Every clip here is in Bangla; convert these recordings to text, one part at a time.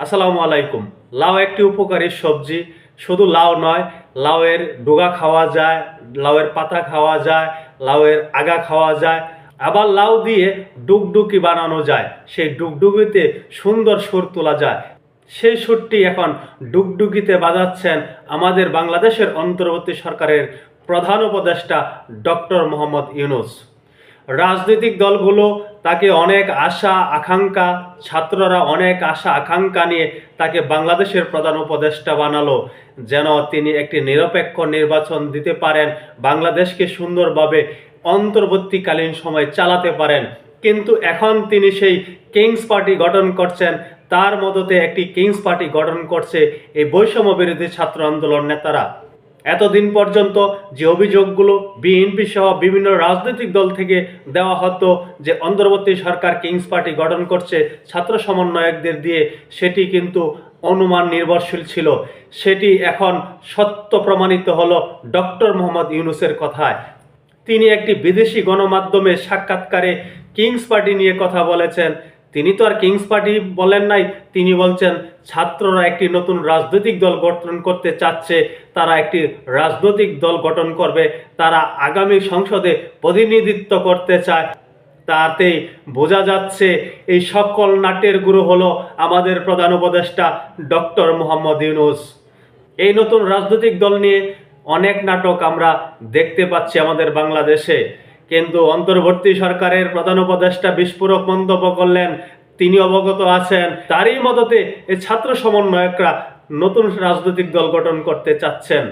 আসসালামু আলাইকুম। লাউ একটি উপকারী সবজি, শুধু লাউ নয়, লাউয়ের ডোগা খাওয়া যায়, লাউয়ের পাতা খাওয়া যায়, লাউয়ের আগা খাওয়া যায়, আবার লাউ দিয়ে ডুগডুকি বানানো যায়। সেই ডুগডুগিতে সুন্দর সুর তোলা যায়। সেই সুরটি এখন ডুগডুগিতে বাজাচ্ছেন আমাদের বাংলাদেশের অন্তর্বর্তী সরকারের প্রধান উপদেষ্টা ডক্টর মোহাম্মদ ইউনুস। রাজনৈতিক দলগুলো তাকে অনেক আশা, আকাঙ্ক্ষা, ছাত্ররা অনেক আশা, আকাঙ্ক্ষা নিয়ে তাকে বাংলাদেশের প্রধান উপদেষ্টা বানালো। যেন তিনি একটি নিরপেক্ষ নির্বাচন দিতে পারেন, বাংলাদেশকে সুন্দরভাবে অন্তর্বর্তীকালীন সময় চালাতে পারেন। কিন্তু এখন তিনি সেই কিংস পার্টি গঠন করছেন, তার মদতে একটি কিংস পার্টি গঠন করছে এই বৈষম্য বিরোধী ছাত্র আন্দোলন নেতারা। এতদিন পর্যন্ত যে অভিযোগগুলো বিএনপি সহ বিভিন্ন রাজনৈতিক দল থেকে দেওয়া হতো যে অন্তর্বর্তী সরকার কিংস পার্টি গঠন করছে, ছাত্র সমন্বয়কদের দিয়ে, সেটি কিন্তু অনুমান নির্ভরশীল ছিল। সেটি এখন সত্য প্রমাণিত হলো ডক্টর মোহাম্মদ ইউনুসের কথায়। তিনি একটি বিদেশি গণমাধ্যমে সাক্ষাৎকারে কিংস পার্টি নিয়ে কথা বলেছেন। তিনি তো আর কিংস পার্টি বলেন নাই, তিনি বলছেন ছাত্ররা একটি নতুন রাজনৈতিক দল গঠন করতে চাচ্ছে, তারা একটি রাজনৈতিক দল গঠন করবে, তারা আগামী সংসদে প্রতিনিধিত্ব করতে চায়। তাতেই বোঝা যাচ্ছে এই সকল নাট্যের গুরু হলো আমাদের প্রধান উপদেষ্টা ডক্টর মোহাম্মদ ইউনুস। এই নতুন রাজনৈতিক দল নিয়ে অনেক নাটক আমরা দেখতে পাচ্ছি আমাদের বাংলাদেশে। কিন্তু অন্তর্বর্তী সরকারের প্রধান উপদেষ্টা বিস্ফোরক মন্তব্য করলেন, তিনি অবগত আছেন, তারই মদতে ছাত্র সমন্বয়করা নতুন রাজনৈতিক দল গঠন করতে চাচ্ছেন।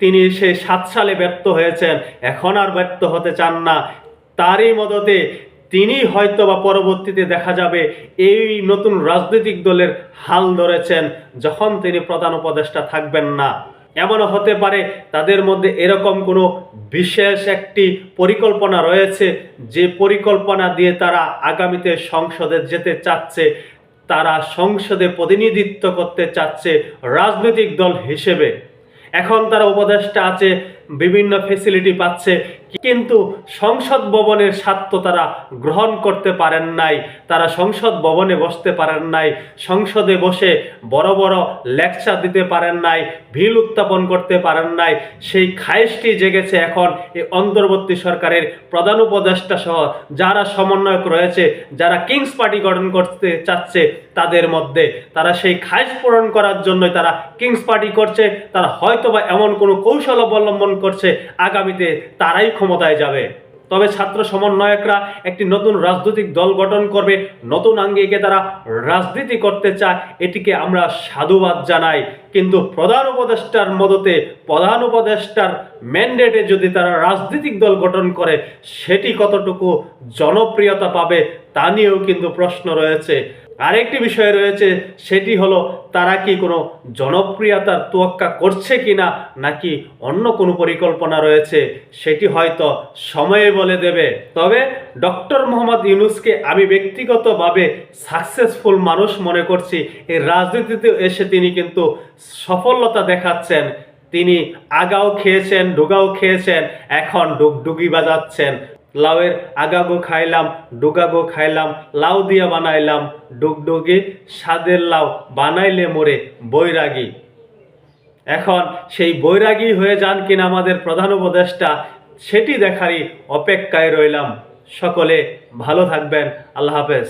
তিনি সেই সাত সালে ব্যর্থ হয়েছেন, এখন আর ব্যর্থ হতে চান না। তারই মদতে তিনি হয়তো বা পরবর্তীতে দেখা যাবে, এই নতুন রাজনৈতিক দলের হাল ধরেছেন, যখন তিনি প্রধান উপদেষ্টা থাকবেন না। এমনও হতে পারে তাদের মধ্যে এরকম কোনো বিশেষ একটি পরিকল্পনা রয়েছে যে পরিকল্পনা দিয়ে তারা আগামীতে সংসদে যেতে চাচ্ছে। তারা সংসদে প্রতিনিধিত্ব করতে চাচ্ছে রাজনৈতিক দল হিসেবে। এখন তারা উপদেষ্টা আছে, বিভিন্ন ফেসিলিটি পাচ্ছে কিন্তু সংসদ ভবনের স্বার্থ তারা গ্রহণ করতে পারেন নাই। তারা সংসদ ভবনে বসতে পারেন নাই। সংসদে বসে বড় বড় লেকচার দিতে পারেন নাই, ভিল উত্থাপন করতে পারেন নাই। সেই খায়েশটি জেগেছে এখন এই অন্তর্বর্তী সরকারের প্রধান উপদেষ্টা সহ। যারা সমন্বয়ক রয়েছে, যারা কিংস পার্টি গঠন করতে চাচ্ছে, তাদের মধ্যে তারা সেই খায়েশ পূরণ করার জন্যই তারা কিংস পার্টি করছে। তারা হয়তোবা এমন কোনো কৌশল অবলম্বন করছে। আগামীতে তারাই ক্ষমতায় যাবে। তবে ছাত্র সমন্বয়করা একটি নতুন রাজনৈতিক দল গঠন করবে। নতুন আঙ্গিকে তারা রাজনীতি করতে চায়, এটিকে আমরা সাধুবাদ জানাই। কিন্তু প্রধান উপদেষ্টার মদতে প্রধান উপদেষ্টার ম্যান্ডেটে যদি তারা রাজনৈতিক দল গঠন করে, সেটি কতটুকু জনপ্রিয়তা পাবে তা নিয়েও কিন্তু প্রশ্ন রয়েছে। আরেকটি বিষয় রয়েছে, সেটি হলো, তারা কি কোনো জনপ্রিয়তার তোয়াক্কা করছে কি না নাকি অন্য কোনো পরিকল্পনা রয়েছে, সেটি হয়তো সময়ে বলে দেবে। তবে ডক্টর মোহাম্মদ ইউনুসকে আমি ব্যক্তিগতভাবে সাকসেসফুল মানুষ মনে করছি। এই রাজনীতিতে এসে তিনি কিন্তু সফলতা দেখাচ্ছেন। তিনি আগাও খেয়েছেন, ডুগাও খেয়েছেন, এখন ডুগডুগি বাজাচ্ছেন। লাউয়ের আগাগো খাইলাম ডোগাগো খাইলাম, লাউ দিয়া বানাইলাম, ডুগডুগি স্বাদের লাউ বানাইলে মোরে বৈরাগী। এখন সেই বৈরাগী হয়ে যান কিনা আমাদের প্রধান উপদেষ্টা, সেটি দেখারই অপেক্ষায় রইলাম। সকলে ভালো থাকবেন, আল্লাহ হাফেজ।